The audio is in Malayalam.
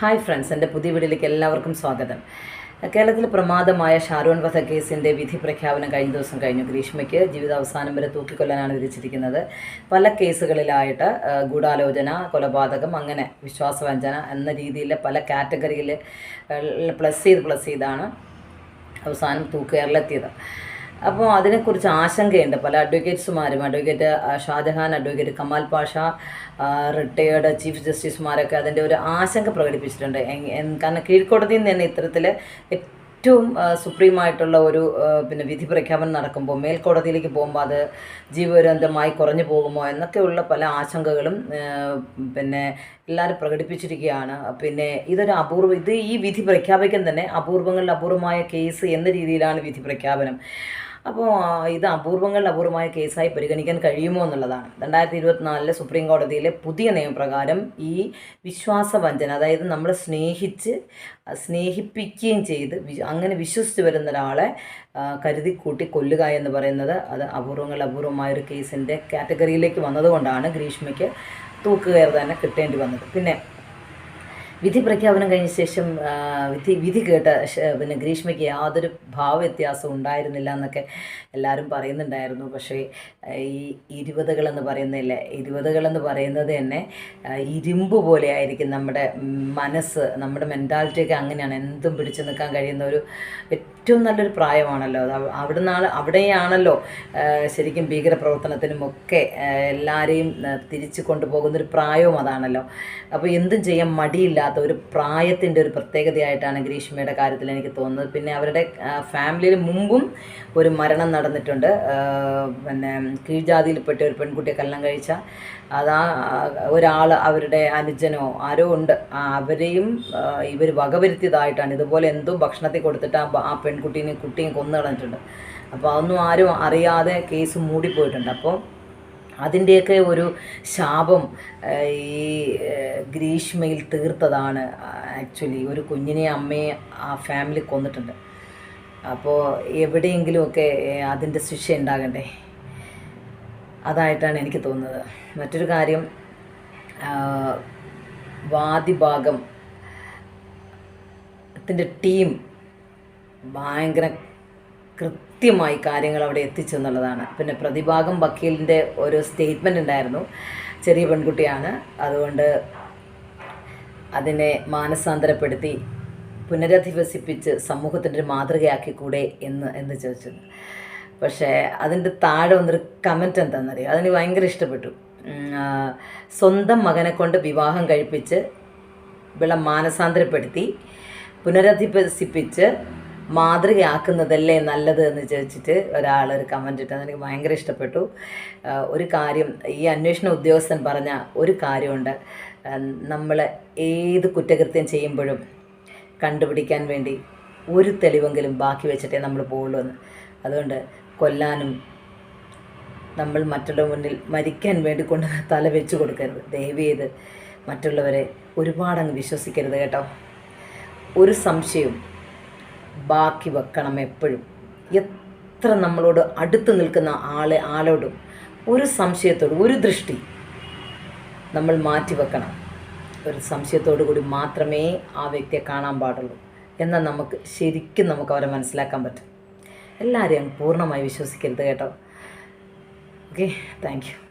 ഹായ് ഫ്രണ്ട്സ് എന്റെ പുതിയ വീഡിയോയിലേക്ക് എല്ലാവർക്കും സ്വാഗതം. കേരളത്തിൽ പ്രമാദമായ ഷാരോൺ വധ കേസിന്റെ വിധി പ്രഖ്യാപനം കഴിഞ്ഞ ദിവസം കഴിഞ്ഞു. ഗ്രീഷ്മയ്ക്ക് ജീവിതാവസാനം വരെ തൂക്കിക്കൊല്ലാനാണ് വിധിച്ചിരിക്കുന്നത്. പല കേസുകളിലായിട്ട് ഗൂഢാലോചന കൊലപാതകം അങ്ങനെ വിശ്വാസവഞ്ചന എന്ന രീതിയിൽ പല കാറ്റഗറിയിൽ പ്ലസ് ചെയ്ത് പ്ലസ് ചെയ്താണ് അവസാനം തൂക്കുകയറിലെത്തിയത്. അപ്പോൾ അതിനെക്കുറിച്ച് ആശങ്കയുണ്ട്. പല അഡ്വക്കേറ്റ്സുമാരും advocate Shajahan advocate Kamal Pasha retired chief ജസ്റ്റിസുമാരൊക്കെ അതിന്റെ ഒരു ആശങ്ക പ്രകടിപ്പിച്ചിട്ടുണ്ട്. കാരണം കീഴ്ക്കോടതിയിൽ നിന്ന് തന്നെ ഇത്തരത്തിൽ ഏറ്റവും സുപ്രീമായിട്ടുള്ള ഒരു പിന്നെ വിധി പ്രഖ്യാപനം നടക്കുമ്പോൾ മേൽക്കോടതിയിലേക്ക് പോകുമ്പോൾ അത് ജീവദുരന്തമായി കുറഞ്ഞു പോകുമോ എന്നൊക്കെയുള്ള പല ആശങ്കകളും പിന്നെ എല്ലാവരും പ്രകടിപ്പിച്ചിരിക്കുകയാണ്. പിന്നെ ഇതൊരു അപൂർവ ഇത് ഈ വിധി പ്രഖ്യാപിക്കാൻ തന്നെ അപൂർവങ്ങളിൽ അപൂർവമായ കേസ് എന്ന രീതിയിലാണ് വിധി പ്രഖ്യാപനം. അപ്പോൾ ഇത് അപൂർവങ്ങളിൽ അപൂർവമായ കേസായി പരിഗണിക്കാൻ കഴിയുമോ എന്നുള്ളതാണ്. രണ്ടായിരത്തി ഇരുപത്തിനാലിലെ സുപ്രീം കോടതിയിലെ പുതിയ നിയമപ്രകാരം ഈ വിശ്വാസവഞ്ചന അതായത് നമ്മൾ സ്നേഹിച്ച് സ്നേഹിപ്പിക്കുകയും ചെയ്ത് അങ്ങനെ വിശ്വസിച്ച് വരുന്ന ഒരാളെ കരുതി കൂട്ടി കൊല്ലുക എന്ന് പറയുന്നത് അത് അപൂർവങ്ങളിൽ അപൂർവമായ ഒരു കേസിന്റെ കാറ്റഗറിയിലേക്ക് വന്നതുകൊണ്ടാണ് ഗ്രീഷ്മയ്ക്ക് തൂക്കുകയർ തന്നെ കിട്ടേണ്ടി വന്നത്. പിന്നെ വിധി പ്രഖ്യാപനം കഴിഞ്ഞ ശേഷം വിധി വിധി കേട്ട പിന്നെ ഗ്രീഷ്മയ്ക്ക് യാതൊരു ഭാവവ്യത്യാസവും ഉണ്ടായിരുന്നില്ല എന്നൊക്കെ എല്ലാവരും പറയുന്നുണ്ടായിരുന്നു. പക്ഷേ ഈ ഇരുപതുകളെന്ന് പറയുന്നില്ലേ ഇരുപതുകളെന്ന് പറയുന്നത് തന്നെ ഇരുമ്പ് പോലെ ആയിരിക്കും നമ്മുടെ മനസ്സ് നമ്മുടെ മെന്റാലിറ്റിയൊക്കെ അങ്ങനെയാണ്. എന്തും പിടിച്ചു നിൽക്കാൻ കഴിയുന്ന ഒരു ഏറ്റവും നല്ലൊരു പ്രായമാണല്ലോ. അത് അവിടെ അവിടുന്നാണ് അവിടെയാണല്ലോ ശരിക്കും ഭീകരപ്രവർത്തനത്തിനും ഒക്കെ എല്ലാവരെയും തിരിച്ചു കൊണ്ടുപോകുന്നൊരു പ്രായവും അതാണല്ലോ. അപ്പോൾ എന്തും ചെയ്യാൻ മടിയില്ലാത്ത ഒരു പ്രായത്തിന്റെ ഒരു പ്രത്യേകതയായിട്ടാണ് ഗ്രീഷ്മയുടെ കാര്യത്തിൽ എനിക്ക് തോന്നുന്നത്. പിന്നെ അവരുടെ ഫാമിലിയിൽ മുമ്പും ഒരു മരണം നടന്നിട്ടുണ്ട്. പിന്നെ കീഴ്ജാതിയിൽപ്പെട്ട ഒരു പെൺകുട്ടിയെ കല്ലം കഴിച്ച അതാ ഒരാൾ അവരുടെ അനുജനോ ആരോ ഉണ്ട്. അവരെയും ഇവർ വകവരുത്തിയതായിട്ടാണ്. ഇതുപോലെ എന്തോ ഭക്ഷണത്തിൽ കൊടുത്തിട്ട് ആ പെൺകുട്ടീനെയും കുട്ടിയും കൊന്നു കളഞ്ഞിട്ടുണ്ട്. അപ്പോൾ അതൊന്നും ആരും അറിയാതെ കേസ് മൂടിപ്പോയിട്ടുണ്ട്. അപ്പോൾ അതിന്റെയൊക്കെ ഒരു ശാപം ഈ ഗ്രീഷ്മയിൽ തീർത്തതാണ് ആക്ച്വലി. ഒരു കുഞ്ഞിനെ അമ്മയെ ആ ഫാമിലി കൊന്നിട്ടുണ്ട്. അപ്പോൾ എവിടെയെങ്കിലുമൊക്കെ അതിന്റെ ശിക്ഷ ഉണ്ടാകണ്ടേ? അതായിട്ടാണ് എനിക്ക് തോന്നുന്നത്. മറ്റൊരു കാര്യം വാദിഭാഗം ത്തിന്റെ ടീം ഭയങ്കര കൃത്യമായി കാര്യങ്ങൾ അവിടെ എത്തിച്ചെന്നുള്ളതാണ്. പിന്നെ പ്രതിഭാഗം വക്കീലിന്റെ ഒരു സ്റ്റേറ്റ്മെന്റ് ഉണ്ടായിരുന്നു. ചെറിയ പെൺകുട്ടിയാണ്. അതുകൊണ്ട് അതിനെ മാനസാന്തരപ്പെടുത്തി പുനരധിവസിപ്പിച്ച് സമൂഹത്തിന്റെ ഒരു മാതൃകയാക്കി കൂടെ എന്ന് എന്ന് ചോദിച്ചു പക്ഷേ അതിന്റെ താഴെ വന്നൊരു കമന്റ് എന്താണെന്നറിയോ? അതിന് ഭയങ്കര ഇഷ്ടപ്പെട്ടു. സ്വന്തം മകനെ കൊണ്ട് വിവാഹം കഴിപ്പിച്ച് വിള മാനസാന്തരപ്പെടുത്തി പുനരധിവസിപ്പിച്ച് മാതൃകയാക്കുന്നതല്ലേ നല്ലത് എന്ന് ചോദിച്ചിട്ട് ഒരാൾ ഒരു കമന്റ് ഇട്ടത്. എനിക്ക് ഭയങ്കര ഇഷ്ടപ്പെട്ടു. ഒരു കാര്യം ഈ അന്വേഷണ ഉദ്യോഗസ്ഥൻ പറഞ്ഞ ഒരു കാര്യമുണ്ട്. നമ്മൾ ഏത് കുറ്റകൃത്യം ചെയ്യുമ്പോഴും കണ്ടുപിടിക്കാൻ വേണ്ടി ഒരു തെളിവെങ്കിലും ബാക്കി വെച്ചിട്ടേ നമ്മൾ പോകുള്ളൂ എന്ന്. അതുകൊണ്ട് കൊല്ലാനും നമ്മൾ മറ്റുള്ള മുന്നിൽ മരിക്കാൻ വേണ്ടി കൊണ്ട് തല വെച്ച് കൊടുക്കരുത്. ദയവ് ചെയ്ത് മറ്റുള്ളവരെ ഒരുപാടങ്ങ് വിശ്വസിക്കരുത് കേട്ടോ. ഒരു സംശയവും ബാക്കി വെക്കണം എപ്പോഴും. എത്ര നമ്മളോട് അടുത്ത് നിൽക്കുന്ന ആളെ ആളോടും ഒരു സംശയത്തോടും ഒരു ദൃഷ്ടി നമ്മൾ മാറ്റി വെക്കണം. ഒരു സംശയത്തോടു കൂടി മാത്രമേ ആ വ്യക്തിയെ കാണാൻ പാടുള്ളൂ. എന്നാൽ നമുക്ക് ശരിക്കും നമുക്ക് അവരെ മനസ്സിലാക്കാൻ പറ്റും. എല്ലാവരെയും പൂർണമായി വിശ്വസിക്കരുത് കേട്ടോ. Okay thank